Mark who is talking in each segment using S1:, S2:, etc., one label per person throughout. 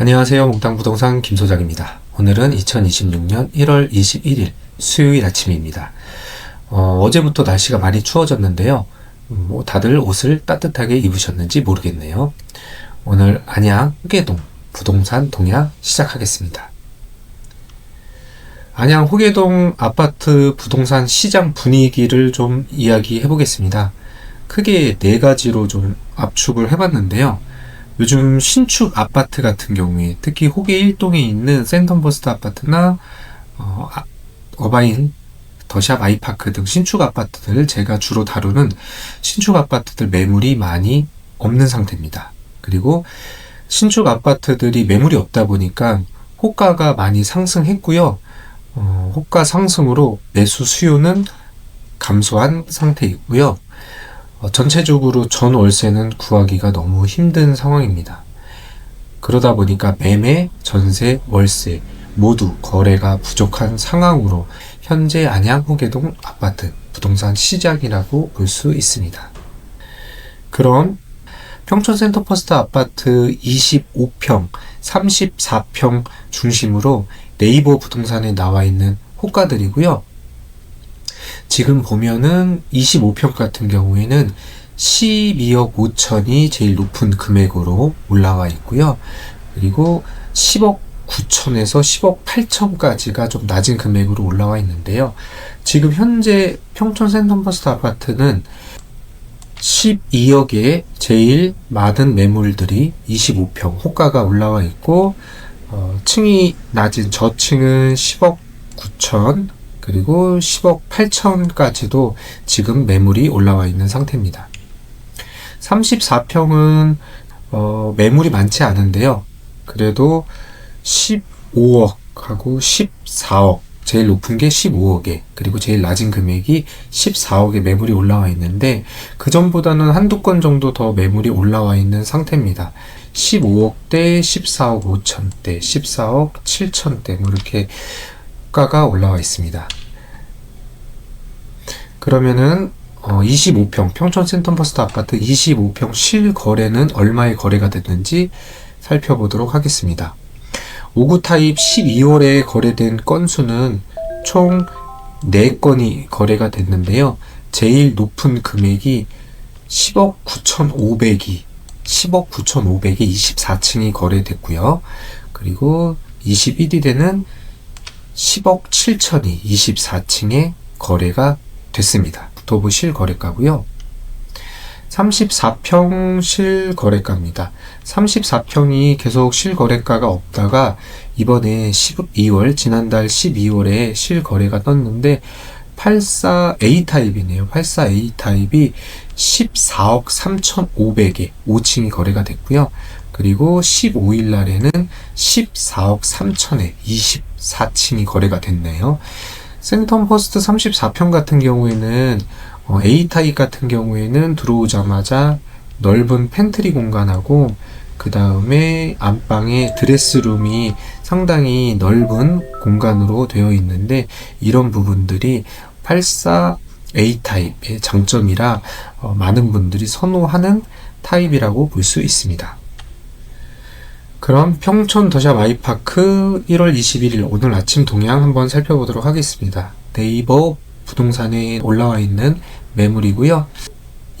S1: 안녕하세요. 몽땅부동산 김소장입니다. 오늘은 2026년 1월 21일 수요일 아침입니다. 어, 제부터 날씨가 많이 추워졌는데요. 음, 뭐 다들 옷을 따뜻하게 입으셨는지 모르겠네요. 오늘 안양 호계동 부동산 동향 시작하겠습니다. 안양 호계동 아파트 부동산 시장 분위기를 좀 이야기해 보겠습니다. 크게 네 가지로 좀 압축을 해봤는데요. 요즘 신축 아파트 같은 경우에 특히 호계 1동에 있는 센텀버스트 아파트나 어, 아, 어바인 더샵 아이파크 등 신축 아파트들을 제가 주로 다루는 신축 아파트들 매물이 많이 없는 상태입니다. 그리고 신축 아파트들이 매물이 없다 보니까 호가가 많이 상승했고요. 어, 호가 상승으로 매수 수요는 감소한 상태이고요. 어, 전체적으로 전 월세는 구하기가 너무 힘든 상황입니다. 그러다 보니까 매매, 전세, 월세 모두 거래가 부족한 상황으로 현재 안양 호계동 아파트 부동산 시작이라고 볼 수 있습니다. 그럼 평촌 센터 퍼스트 아파트 25평, 34평 중심으로 네이버 부동산에 나와 있는 호가들이고요. 지금 보면은 25평 같은 경우에는 12억 5천이 제일 높은 금액으로 올라와 있고요. 그리고 10억 9천에서 10억 8천까지가 좀 낮은 금액으로 올라와 있는데요. 지금 현재 평촌 센텀버스트 아파트는 12억에 제일 많은 매물들이 25평 호가가 올라와 있고 어, 층이 낮은 저층은 10억 9천 그리고 10억 8천까지도 지금 매물이 올라와 있는 상태입니다. 34평은 어, 매물이 많지 않은데요. 그래도 15억하고 14억 제일 높은 게 15억에 그리고 제일 낮은 금액이 14억에 매물이 올라와 있는데 그 전보다는 한두 건 정도 더 매물이 올라와 있는 상태입니다. 15억대, 14억 5천대, 14억 7천대 뭐 이렇게 가가 올라와 있습니다. 그러면은 어, 25평 평촌 센텀버스트 아파트 25평 실거래는 얼마의 거래가 됐는지 살펴보도록 하겠습니다. 5구 타입 12월에 거래된 건수는 총 4건이 거래가 됐는데요. 제일 높은 금액이 10억 9,500이 10억 9,500이 24층이 거래됐고요. 그리고 21일에는 10억 7천이 24층에 거래가 됐습니다. 도부 실거래가고요. 34평 실거래가입니다. 34평이 계속 실거래가가 없다가 이번에 12월 지난달 12월에 실거래가 떴는데 84A 타입이네요. 84A 타입이 14억 3,500에 5층이 거래가 됐고요. 그리고 15일 날에는 14억 3천에 24층이 거래가 됐네요. 센텀 퍼스트 34평 같은 경우에는 어, A 타입 같은 경우에는 들어오자마자 넓은 팬트리 공간하고 그 다음에 안방에 드레스룸이 상당히 넓은 공간으로 되어 있는데 이런 부분들이 84 A 타입의 장점이라 어, 많은 분들이 선호하는 타입이라고 볼 수 있습니다. 그럼 평촌 더샵 아이파크 1월 21일 오늘 아침 동향 한번 살펴보도록 하겠습니다. 네이버 부동산에 올라와 있는 매물이고요.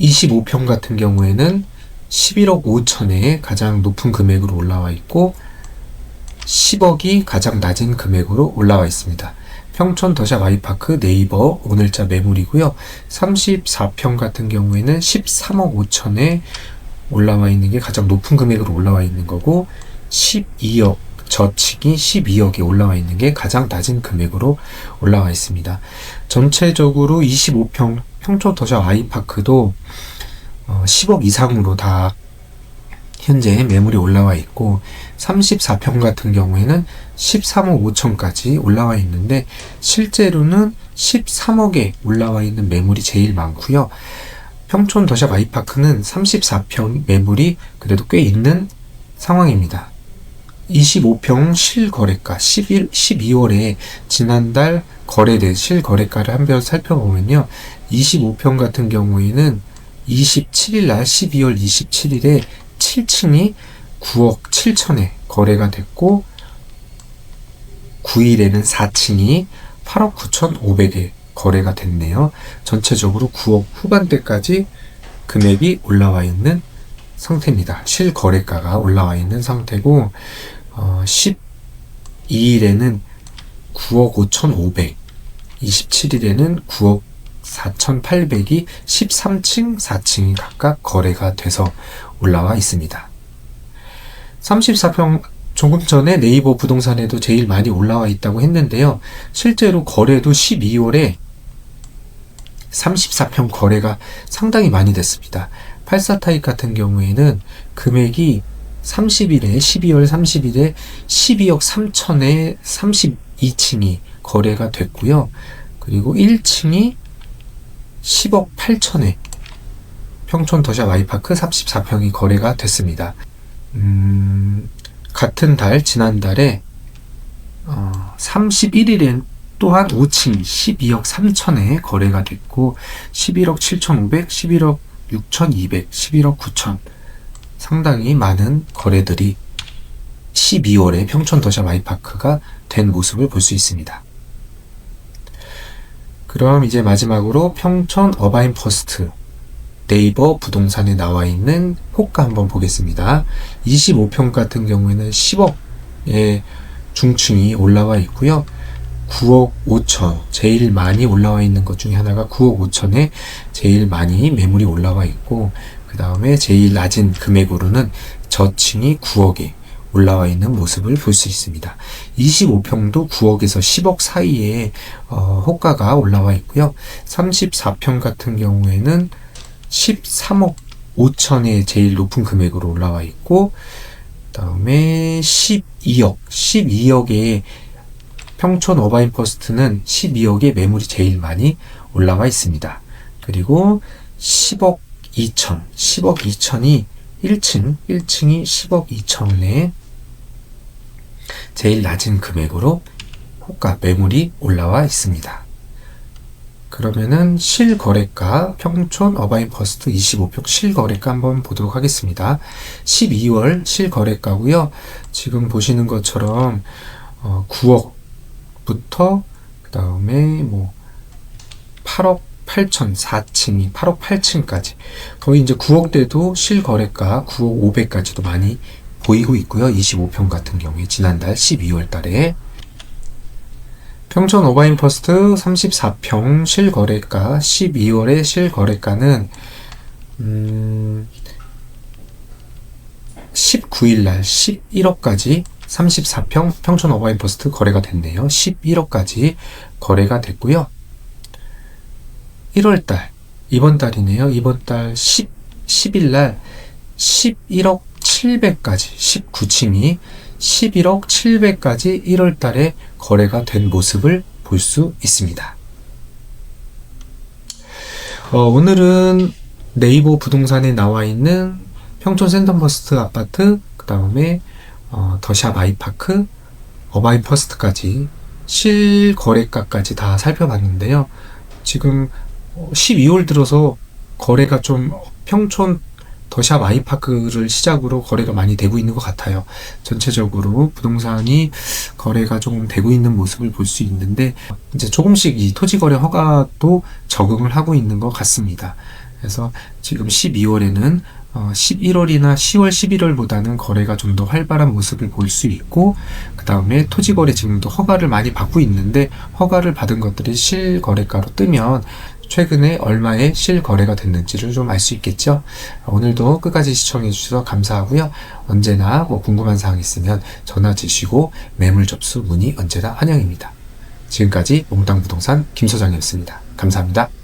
S1: 25평 같은 경우에는 11억 5천에 가장 높은 금액으로 올라와 있고 10억이 가장 낮은 금액으로 올라와 있습니다. 평촌 더샵 아이파크 네이버 오늘자 매물이고요. 34평 같은 경우에는 13억 5천에 올라와 있는 게 가장 높은 금액으로 올라와 있는 거고 12억 저측이 12억이 올라와 있는 게 가장 낮은 금액으로 올라와 있습니다. 전체적으로 25평 평촌 더샵 아이파크도 어, 10억 이상으로 다 현재 매물이 올라와 있고 34평 같은 경우에는 13억 5천까지 올라와 있는데 실제로는 13억에 올라와 있는 매물이 제일 많고요. 평촌 더샵 아이파크는 34평 매물이 그래도 꽤 있는 상황입니다. 25평 실거래가 11, 12월에 지난달 거래된 실거래가를 한번 살펴보면요. 25평 같은 경우에는 27일 날 12월 27일에 7층이 9억 7천에 거래가 됐고 9일에는 4층이 8억 9천 5백에 거래가 됐네요. 전체적으로 9억 후반대까지 금액이 올라와 있는 상태입니다. 실거래가가 올라와 있는 상태고 어, 12일에는 9억 5천5백 27일에는 9억 4,800이 13층, 4층이 각각 거래가 돼서 올라와 있습니다. 34평 조금 전에 네이버 부동산에도 제일 많이 올라와 있다고 했는데요. 실제로 거래도 12월에 34평 거래가 상당히 많이 됐습니다. 84 타입 같은 경우에는 금액이 30일에 12월 30일에 12억 3천에 32층이 거래가 됐고요. 그리고 1층이 10억 8천에 평촌 더샵 아이파크 34평이 거래가 됐습니다. 음, 같은 달 지난달에 어, 31일엔 또한 5층 12억 3천에 거래가 됐고 11억 7천5백 11억 6천2백 11억 9천 상당히 많은 거래들이 12월에 평촌 더샵 아이파크가 된 모습을 볼 수 있습니다. 그럼 이제 마지막으로 평촌 어바인 퍼스트 네이버 부동산에 나와 있는 호가 한번 보겠습니다. 25평 같은 경우에는 10억의 중층이 올라와 있고요. 9억 5천 제일 많이 올라와 있는 것 중에 하나가 9억 5천에 제일 많이 매물이 올라와 있고 그 다음에 제일 낮은 금액으로는 저층이 9억에 올라와 있는 모습을 볼 수 있습니다. 25평도 9억에서 10억 사이에 어, 호가가 올라와 있고요. 34평 같은 경우에는 13억 5천에 제일 높은 금액으로 올라와 있고 그 다음에 12억 12억에 평촌 어바인 퍼스트는 12억의 매물이 제일 많이 올라와 있습니다. 그리고 10억 2천 10억 2천이 1층 1층이 10억 2천에 제일 낮은 금액으로 호가 매물이 올라와 있습니다. 그러면은 실거래가 평촌 어바인 퍼스트 25평 실거래가 한번 보도록 하겠습니다. 12월 실거래가고요. 지금 보시는 것처럼 어 9억 부터 그 다음에 뭐 8억 8천 4층이 8억 8층까지 거의 이제 9억대도 실거래가 9억 500까지도 많이 보이고 있고요. 25평 같은 경우에 지난달 12월 달에 평촌 오바인 퍼스트 34평 실거래가 12월의 실거래가는 음 19일 날 11억까지 34평 평촌 오바인 퍼스트 거래가 됐네요. 11억까지 거래가 됐고요. 1월 달 이번 달이네요. 이번 달 10, 10일 날 11억 700까지 19층이 11억 700까지 1월 달에 거래가 된 모습을 볼 수 있습니다. 어, 오늘은 네이버 부동산에 나와 있는 평촌 센텀버스트 아파트, 그 다음에 어, 더샵 아이파크, 어바인 퍼스트까지 실거래가까지 다 살펴봤는데요. 지금 12월 들어서 거래가 좀 평촌 더샵 아이파크를 시작으로 거래가 많이 되고 있는 것 같아요. 전체적으로 부동산이 거래가 조금 되고 있는 모습을 볼 수 있는데 이제 조금씩 이 토지 거래 허가도 적응을 하고 있는 것 같습니다. 그래서 지금 12월에는 어, 11월이나 10월, 11월보다는 거래가 좀 더 활발한 모습을 볼 수 있고, 그 다음에 토지 거래 지금도 허가를 많이 받고 있는데, 허가를 받은 것들이 실거래가로 뜨면 최근에 얼마의 실거래가 됐는지를 좀 알 수 있겠죠. 오늘도 끝까지 시청해 주셔서 감사하고요. 언제나 뭐 궁금한 사항 있으면 전화 주시고 매물 접수 문의 언제나 환영입니다. 지금까지 몽땅부동산 김소장이었습니다. 감사합니다.